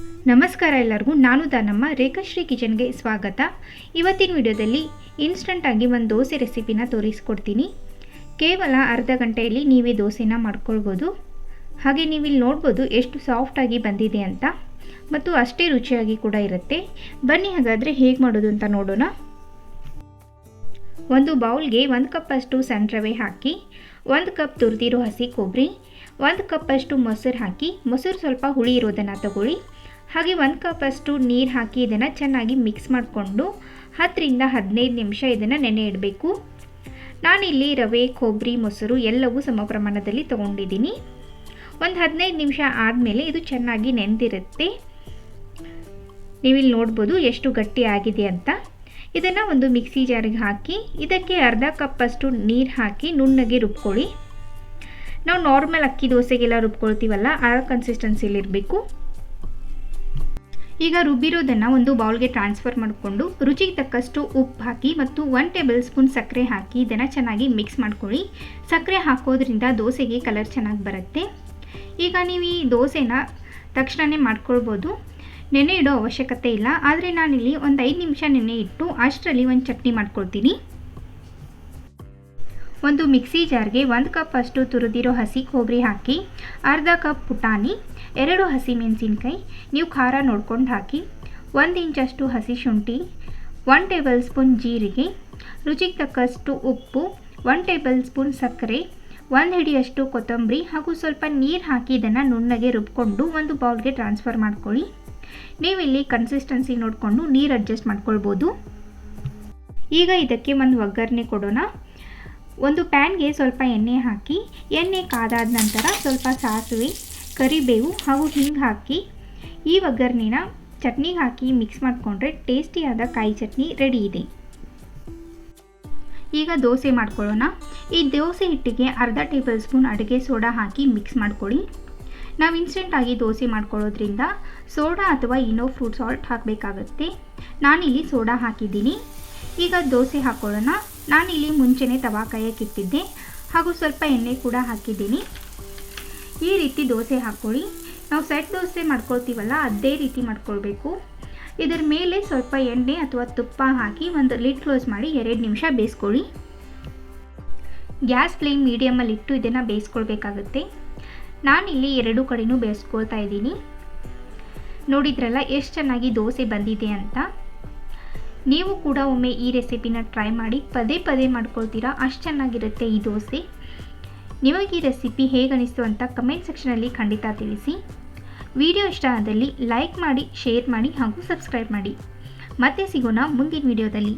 ನಮಸ್ಕಾರ ಎಲ್ಲರಿಗೂ, ನಾನು ದಾನಮ್ಮ ರೇಖಾಶ್ರೀ ಕಿಚನ್ಗೆ ಸ್ವಾಗತ. ಇವತ್ತಿನ ವಿಡಿಯೋದಲ್ಲಿ ಇನ್ಸ್ಟಂಟಾಗಿ ಒಂದು ದೋಸೆ ರೆಸಿಪಿನ ತೋರಿಸ್ಕೊಡ್ತೀನಿ. ಕೇವಲ ಅರ್ಧ ಗಂಟೆಯಲ್ಲಿ ನೀವೇ ದೋಸೆನ ಮಾಡ್ಕೊಳ್ಬೋದು. ಹಾಗೆ ನೀವು ಇಲ್ಲಿ ನೋಡ್ಬೋದು ಎಷ್ಟು ಸಾಫ್ಟಾಗಿ ಬಂದಿದೆ ಅಂತ. ಮತ್ತು ಅಷ್ಟೇ ರುಚಿಯಾಗಿ ಕೂಡ ಇರುತ್ತೆ. ಬನ್ನಿ ಹಾಗಾದರೆ ಹೇಗೆ ಮಾಡೋದು ಅಂತ ನೋಡೋಣ. ಒಂದು ಬೌಲ್ಗೆ ಒಂದು ಕಪ್ಪಷ್ಟು ಸಣ್ಣ ರವೆ ಹಾಕಿ ಒಂದು ಕಪ್ ತುರಿದಿರೋ ಹಸಿ ಕೊಬ್ಬರಿ ಒಂದು ಕಪ್ಪಷ್ಟು ಮೊಸರು ಹಾಕಿ, ಮೊಸರು ಸ್ವಲ್ಪ ಹುಳಿ ಇರೋದನ್ನು ತಗೊಳ್ಳಿ. ಹಾಗೆ ಒಂದು ಕಪ್ಪಷ್ಟು ನೀರು ಹಾಕಿ ಇದನ್ನು ಚೆನ್ನಾಗಿ ಮಿಕ್ಸ್ ಮಾಡಿಕೊಂಡು ಹತ್ತರಿಂದ ಹದಿನೈದು ನಿಮಿಷ ಇದನ್ನು ನೆನೆ ಇಡಬೇಕು. ನಾನಿಲ್ಲಿ ರವೆ ಕೊಬ್ಬರಿ ಮೊಸರು ಎಲ್ಲವೂ ಸಮ ಪ್ರಮಾಣದಲ್ಲಿ ತೊಗೊಂಡಿದ್ದೀನಿ. ಒಂದು ಹದಿನೈದು ನಿಮಿಷ ಆದಮೇಲೆ ಇದು ಚೆನ್ನಾಗಿ ನೆನೆದಿರುತ್ತೆ ನೀವಿಲ್ಲಿ ನೋಡ್ಬೋದು ಎಷ್ಟು ಗಟ್ಟಿ ಆಗಿದೆ ಅಂತ. ಇದನ್ನು ಒಂದು ಮಿಕ್ಸಿ ಜಾರಿಗೆ ಹಾಕಿ, ಇದಕ್ಕೆ ಅರ್ಧ ಕಪ್ಪಷ್ಟು ನೀರು ಹಾಕಿ ನುಣ್ಣಗೆ ರುಬ್ಕೊಳ್ಳಿ. ನಾವು ನಾರ್ಮಲ್ ಅಕ್ಕಿ ದೋಸೆಗೆಲ್ಲ ರುಬ್ಕೊಳ್ತೀವಲ್ಲ, ಆ ಕನ್ಸಿಸ್ಟೆನ್ಸಿಲಿರಬೇಕು ಈಗ ರುಬ್ಬಿರೋದನ್ನು ಒಂದು ಬೌಲ್ಗೆ ಟ್ರಾನ್ಸ್ಫರ್ ಮಾಡಿಕೊಂಡು, ರುಚಿಗೆ ತಕ್ಕಷ್ಟು ಉಪ್ಪು ಹಾಕಿ ಮತ್ತು ಒನ್ ಟೇಬಲ್ ಸ್ಪೂನ್ ಸಕ್ಕರೆ ಹಾಕಿ ಇದನ್ನು ಚೆನ್ನಾಗಿ ಮಿಕ್ಸ್ ಮಾಡ್ಕೊಳ್ಳಿ. ಸಕ್ಕರೆ ಹಾಕೋದ್ರಿಂದ ದೋಸೆಗೆ ಕಲರ್ ಚೆನ್ನಾಗಿ ಬರುತ್ತೆ. ಈಗ ನೀವು ಈ ದೋಸೆನ ತಕ್ಷಣವೇ ಮಾಡ್ಕೊಳ್ಬೋದು. ನೆನೆ ಇಡೋ ಅವಶ್ಯಕತೆ ಇಲ್ಲ. ಆದರೆ ನಾನಿಲ್ಲಿ ಒಂದು ಐದು ನಿಮಿಷ ನೆನೆ ಇಟ್ಟು ಅಷ್ಟರಲ್ಲಿ ಒಂದು ಚಟ್ನಿ ಮಾಡ್ಕೊಳ್ತೀನಿ. ಒಂದು ಮಿಕ್ಸಿ ಜಾರ್ಗೆ ಒಂದು ಕಪ್ ಅಷ್ಟು ತುರಿದಿರೋ ಹಸಿ ಕೊಬ್ಬರಿ ಹಾಕಿ, ಅರ್ಧ ಕಪ್ ಪುಟಾಣಿ, ಎರಡು ಹಸಿ ಮೆಣಸಿನ್ಕಾಯಿ, ನೀವು ಖಾರ ನೋಡ್ಕೊಂಡು ಹಾಕಿ, ಒಂದು ಇಂಚಷ್ಟು ಹಸಿ ಶುಂಠಿ ಒನ್ ಟೇಬಲ್ ಸ್ಪೂನ್ ಜೀರಿಗೆ, ರುಚಿಗೆ ತಕ್ಕಷ್ಟು ಉಪ್ಪು ಒನ್ ಟೇಬಲ್ ಸ್ಪೂನ್ ಸಕ್ಕರೆ, ಒಂದು ಹಿಡಿಯಷ್ಟು ಕೊತ್ತಂಬರಿ ಹಾಗೂ ಸ್ವಲ್ಪ ನೀರು ಹಾಕಿ ಇದನ್ನು ನುಣ್ಣಗೆ ರುಬ್ಕೊಂಡು ಒಂದು ಬೌಲ್ಗೆ ಟ್ರಾನ್ಸ್ಫರ್ ಮಾಡ್ಕೊಳ್ಳಿ. ನೀವಿಲ್ಲಿ ಕನ್ಸಿಸ್ಟೆನ್ಸಿ ನೋಡಿಕೊಂಡು ನೀರು ಅಡ್ಜಸ್ಟ್ ಮಾಡ್ಕೊಳ್ಬೋದು. ಈಗ ಇದಕ್ಕೆ ಒಂದು ಒಗ್ಗರಣೆ ಕೊಡೋಣ. ಒಂದು ಪ್ಯಾನ್ಗೆ ಸ್ವಲ್ಪ ಎಣ್ಣೆ ಹಾಕಿ, ಎಣ್ಣೆ ಕಾದಾದ ನಂತರ ಸ್ವಲ್ಪ ಸಾಸಿವೆ, ಕರಿಬೇವು ಹಾಗೂ ಹಿಂಗೆ ಹಾಕಿ, ಈ ಒಗ್ಗರಣೆನ ಚಟ್ನಿಗೆ ಹಾಕಿ ಮಿಕ್ಸ್ ಮಾಡಿಕೊಂಡ್ರೆ ಟೇಸ್ಟಿಯಾದ ಕಾಯಿ ಚಟ್ನಿ ರೆಡಿ ಇದೆ. ಈಗ ದೋಸೆ ಮಾಡ್ಕೊಳ್ಳೋಣ. ಈ ದೋಸೆ ಹಿಟ್ಟಿಗೆ ಅರ್ಧ ಟೇಬಲ್ ಸ್ಪೂನ್ ಅಡುಗೆ ಸೋಡಾ ಹಾಕಿ ಮಿಕ್ಸ್ ಮಾಡ್ಕೊಳ್ಳಿ. ನಾವು ಇನ್ಸ್ಟೆಂಟಾಗಿ ದೋಸೆ ಮಾಡ್ಕೊಳ್ಳೋದ್ರಿಂದ ಸೋಡಾ ಅಥವಾ ಇನೋ ಫ್ರೂಟ್ ಸಾಲ್ಟ್ ಹಾಕಬೇಕಾಗತ್ತೆ. ನಾನಿಲ್ಲಿ ಸೋಡಾ ಹಾಕಿದ್ದೀನಿ. ಈಗ ದೋಸೆ ಹಾಕ್ಕೊಳ್ಳೋಣ ನಾನಿಲ್ಲಿ ಮುಂಚೆನೇ ತವಾ ಕಾಯಕ್ಕಿಟ್ಟಿದ್ದೆ ಹಾಗೂ ಸ್ವಲ್ಪ ಎಣ್ಣೆ ಕೂಡ ಹಾಕಿದ್ದೀನಿ. ಈ ರೀತಿ ದೋಸೆ ಹಾಕ್ಕೊಳ್ಳಿ. ನಾವು ಸೆಟ್ ದೋಸೆ ಮಾಡ್ಕೊಳ್ತೀವಲ್ಲ, ಅದೇ ರೀತಿ ಮಾಡ್ಕೊಳ್ಬೇಕು. ಇದರ ಮೇಲೆ ಸ್ವಲ್ಪ ಎಣ್ಣೆ ಅಥವಾ ತುಪ್ಪ ಹಾಕಿ ಒಂದು ಲಿಡ್ ಕ್ಲೋಸ್ ಮಾಡಿ ಎರಡು ನಿಮಿಷ ಬೇಯಿಸ್ಕೊಳ್ಳಿ. ಗ್ಯಾಸ್ ಫ್ಲೇಮ್ ಮೀಡಿಯಮಲ್ಲಿಟ್ಟು ಇದನ್ನು ಬೇಯಿಸ್ಕೊಳ್ಬೇಕಾಗತ್ತೆ. ನಾನಿಲ್ಲಿ ಎರಡು ಕಡೆಯೂ ಬೇಯಿಸ್ಕೊಳ್ತಾ ಇದ್ದೀನಿ. ನೋಡಿದ್ರಲ್ಲ ಎಷ್ಟು ಚೆನ್ನಾಗಿ ದೋಸೆ ಬಂದಿದೆ ಅಂತ? ನೀವು ಕೂಡ ಒಮ್ಮೆ ಈ ರೆಸಿಪಿನ ಟ್ರೈ ಮಾಡಿ ಪದೇ ಪದೇ ಮಾಡ್ಕೊಳ್ತೀರಾ? ಅಷ್ಟು ಚೆನ್ನಾಗಿರುತ್ತೆ ಈ ದೋಸೆ. ನಿಮಗೆ ಈ ರೆಸಿಪಿ ಹೇಗೆ ಅನಿಸ್ತು ಅಂತ ಕಮೆಂಟ್ ಸೆಕ್ಷನಲ್ಲಿ ಖಂಡಿತ ತಿಳಿಸಿ. ವಿಡಿಯೋ ಇಷ್ಟ ಆದಲ್ಲಿ ಲೈಕ್ ಮಾಡಿ, ಶೇರ್ ಮಾಡಿ ಹಾಗೂ ಸಬ್ಸ್ಕ್ರೈಬ್ ಮಾಡಿ. ಮತ್ತೆ ಸಿಗೋಣ ಮುಂದಿನ ವಿಡಿಯೋದಲ್ಲಿ.